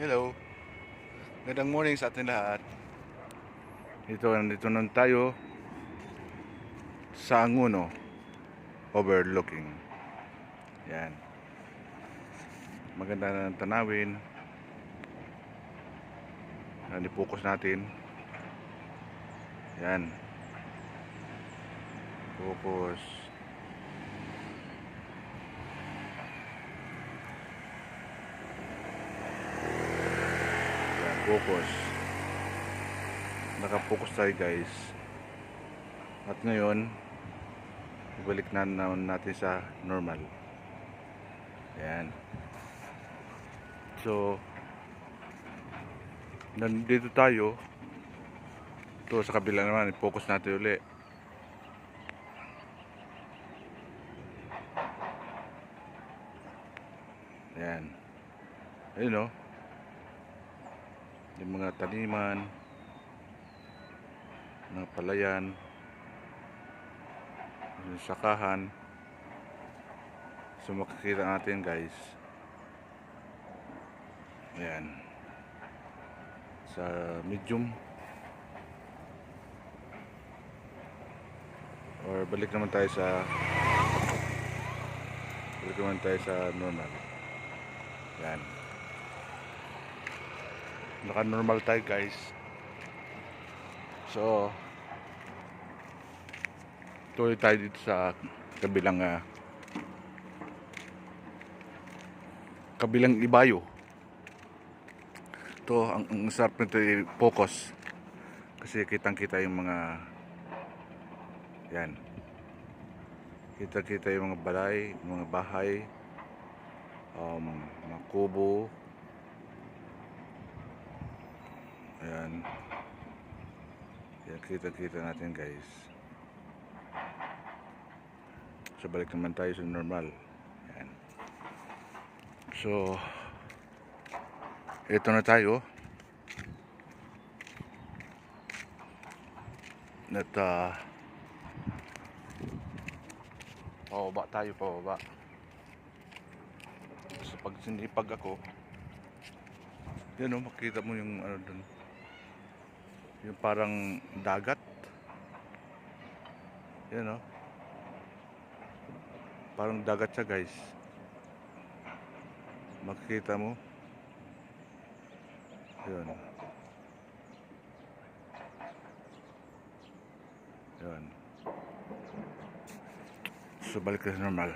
Hello. Magandang morning sa atin lahat. Ito, nandito na tayo sa Anguno overlooking. Yan. Maganda na ng tanawin. Yan, i-focus natin. Yan. Focus. Yan, focus. Naka-focus tayo guys. At ngayon, ibalik na naman natin sa normal. Yan. So, nandito tayo. Ito sa kabila naman, focus natin uli. Yan. Ayun o. Yung mga taniman, mga palayan, yung sakahan. So makikita natin guys. Ayan. Sa medium. Or balik naman tayo sa balik naman tayo sa normal. Yan. Naka-normal tayo guys. So, tuloy tayo dito sa kabilang ah, kabilang ibayo. Ito, ang, ang sarap nito focus. Kasi kitang-kita yung mga yan. Kita-kita yung mga balay, mga bahay, um, mga kubo. Ayan. Yan, kita-kita natin guys. So, balik naman tayo sa normal. Ayan. So, ito na tayo. At, ah, pababa tayo, pababa. So, pag sinipag ako, yan o, makita mo yung ano dun. Yung parang dagat. Yan o. Parang dagat siya guys. Makikita mo. Yun. Yun. So balik na normal.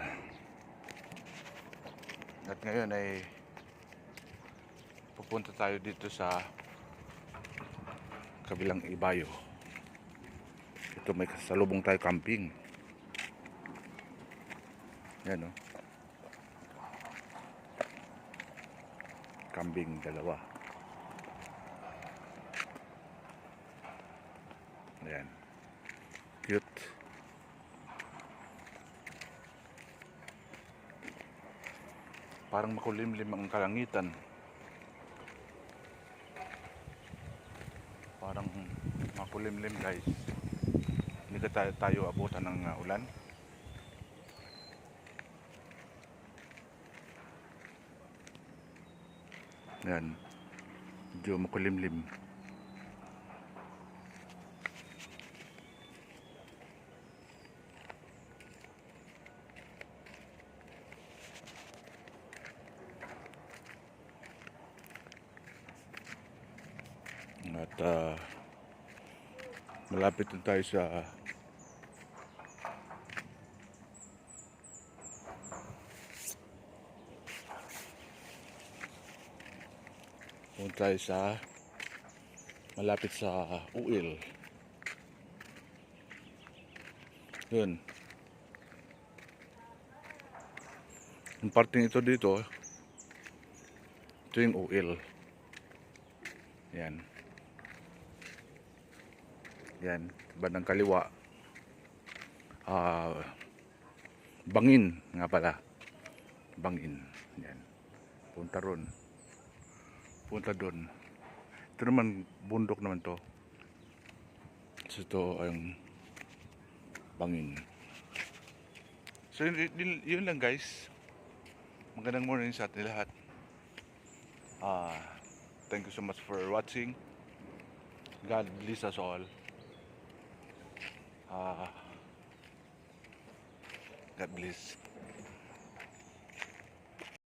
At ngayon ay pupunta tayo dito sa kabilang ibayo. Ito may kasalubong tayo camping. Yan o. Kambing dalawa. Ayan. Cute. Parang makulimlim ang kalangitan. Parang makulimlim guys. Hindi tayo, tayo abutan ng uh, ulan. Yan. Medyo makulimlim. At ah, malapit na tayo sa Punta tayo sa malapit sa Uil. Yun. Yung parting ito dito, ito yung Uil. Yan. Yan, bandang kaliwa. Ah, bangin nga pala. Bangin. Yan. Punta ron. Punta doon. Ito naman bundok naman to. So ito ang bangin. So yun, yun, yun lang guys. Magandang morning sa atin lahat. Ah, thank you so much for watching. God bless us all. Ah, God bless.